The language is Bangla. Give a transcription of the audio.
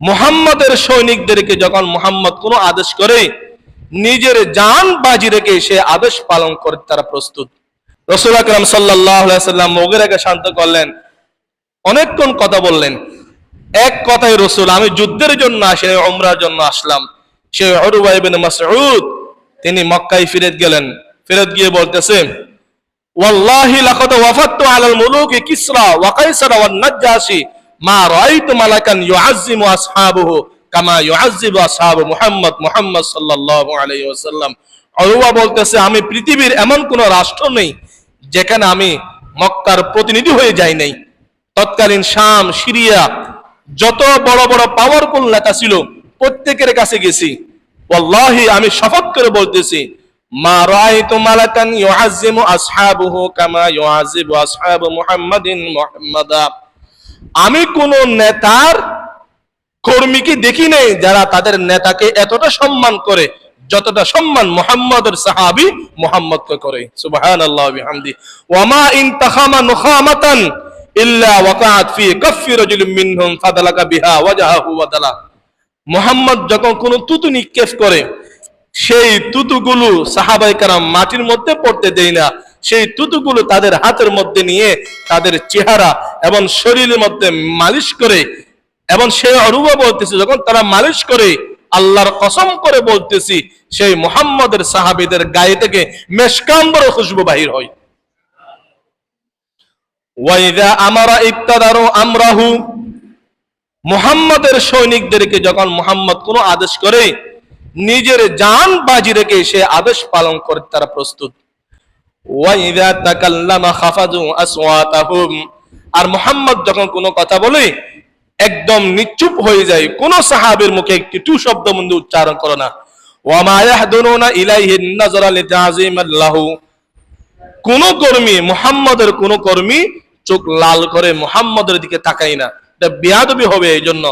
মুহাম্মদের সৈনিকদেরকে যখন মুহাম্মদ কোনো আদেশ করে, নিজের জান বাজি রেখে সে আদেশ পালন করতে তারা প্রস্তুত। রসুল আকরাম সাল্লাম মোগেরাকে শান্ত করলেন, অনেকক্ষণ কথা বললেন। এক কথাই রসুল, আমি যুদ্ধের জন্য আসি ওমরার জন্য আসলাম। সে অরুবা ইবনে মাসউদ, তিনি মক্কায় ফিরে গেলেন। ফেরত গিয়ে বলতেছে, ওয়াল্লাহি লাকাদ ওয়াফাততু আলাল মুলুকি কিসরা ওয়া কাইসার ওয়ান নাজ্জাসি মা রাআইতু মালাকান ইউআজ্জিমু আসহাবুহু কামা ইউআজ্জিবু আসহাবু মুহাম্মদ মুহাম্মদ সাল্লাল্লাহু আলাইহি ওয়াসাল্লাম। অরুবা বলতেছে, আমি পৃথিবীর এমন কোন রাষ্ট্র নেই যেখানে আমি মক্কার প্রতিনিধি হয়ে যাই নাই। তৎকালীন শাম, সিরিয়া, যত বড় বড় পাওয়ারফুল নেতা ছিল, প্রত্যেকের কাছে গেছি। ওয়াল্লাহি, আমি শপথ করে বলতেছি, মা রাআইতু মালাকান ইউআজ্জিমু আসহাবুহু কামা ইউআজ্জিবু আসহাবু মুহাম্মাদিন মুহাম্মাদা। আমি কোন নেতার কর্মীকে দেখি নাই যারা তাদের নেতাকে এতটা সম্মান করে, যতটা সম্মান মুহাম্মদের সাহাবী করে। ওয়ামা ইন নুখামাতান ইল্লা ওয়াকাত ফি কাফি মিনহুম ফাদালাকা বিহা ওয়াজাহু ওয়াদালা মুহাম্মদ যখন কোন তুতু নিক্ষেপ করে, সেই তুতুগুলো সাহাবাই কারাম মাটির মধ্যে পড়তে দেয় না। সেই তুতুগুলো তাদের হাতের মধ্যে নিয়ে তাদের চেহারা এবং শরীরের মধ্যে মালিশ করে এবং সে অরুবা বলতেছে, যখন তারা মালিশ করে, আল্লাহর কসম করে বলতেছি, সেই মুহাম্মদের সাহাবীদের গায়ে থেকে মেশকাম্বর খুশবু বাহির হয়। ওয়াইদা আমারা ইত্তাদারু আমরাহু, মুহাম্মদের সৈনিকদেরকে যখন মুহাম্মদ কোনো আদেশ করে, নিজের জান বাজি রেখে সে আদেশ পালন করতে তারা প্রস্তুত। আর মুহাম্মদ যখন কোনো কথা বলে, একদম নিশ্চুপ হয়ে যায়, কোন সাহাবের মুখে একটি টু শব্দ মধ্যে উচ্চারণ করে না। কোন কর্মী, মুহাম্মদের কোন কর্মী চোখ লাল করে মুহাম্মদের দিকে তাকাই না। এটা বেয়াদবি হবে এই জন্য